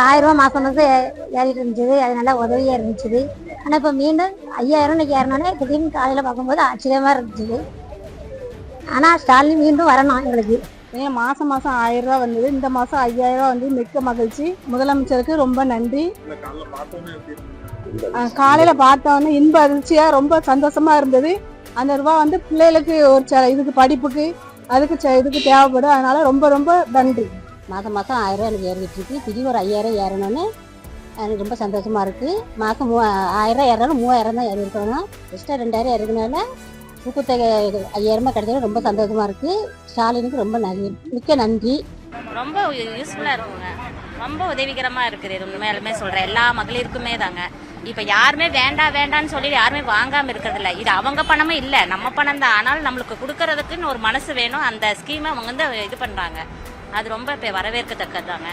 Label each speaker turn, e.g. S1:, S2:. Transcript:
S1: ஆயிரம் ரூபா மாசம் மாசம் ஏறிட்டு இருந்துச்சு. அது நல்லா உதவியா இருந்துச்சு. ஆனா இப்ப மீண்டும் ஐயாயிரம் இன்னைக்கு ஏறினோடனே திடீர்னு காலையில பார்க்கும்போது ஆச்சரியமா இருந்துச்சு. ஆனா ஸ்டாலின் மீண்டும் வரணும் எங்களுக்கு.
S2: ஏன் மாசம் மாசம் ஆயிரம் ரூபா வந்தது. இந்த மாசம் ஐயாயிரம் ரூபா வந்து மிக்க மகிழ்ச்சி. முதலமைச்சருக்கு ரொம்ப நன்றி. காலையில பார்த்தோன்னே இன்ப அதிர்ச்சியா ரொம்ப சந்தோஷமா இருந்தது. அந்த ரூபா வந்து பிள்ளைகளுக்கு ஒரு இதுக்கு படிப்புக்கு அதுக்கு இதுக்கு தேவைப்படும். அதனால ரொம்ப ரொம்ப நன்றி.
S3: மாதம் மாதம் ஆயிரம் எனக்கு ஏறிக்கிட்டு இருக்கு திடீர் ஒரு ஐயாயிரம் ஏறணும்னு எனக்கு ரொம்ப சந்தோஷமா இருக்கு. மாதம் மூ ஆயிரம் ஏறினாலும் மூவாயிரம் தான் ஏறி இருக்கணும் எக்ஸ்ட்ரா ரெண்டாயிரம் ஏறினால ஊக்கத்தொகை ஐயாயிரமா கிடைச்சது ரொம்ப சந்தோஷமா இருக்கு. ஸ்டாலினுக்கு ரொம்ப நன்றி. மிக்க நன்றி.
S4: ரொம்ப யூஸ்ஃபுல்லாக இருக்குங்க. ரொம்ப உதவிகரமாக இருக்குது. இது உண்மையாலுமே சொல்கிறேன் எல்லா மகளிருக்குமே தாங்க. இப்போ யாருமே வேண்டாம் வேண்டான்னு சொல்லி யாருமே வாங்காமல் இருக்கிறதில்ல. இது அவங்க பணமும் இல்லை. நம்ம பணம் தான். ஆனால் நம்மளுக்கு கொடுக்கறதுக்குன்னு ஒரு மனசு வேணும். அந்த ஸ்கீமை அவங்க வந்து இது பண்ணுறாங்க அது ரொம்ப இப்போ தாங்க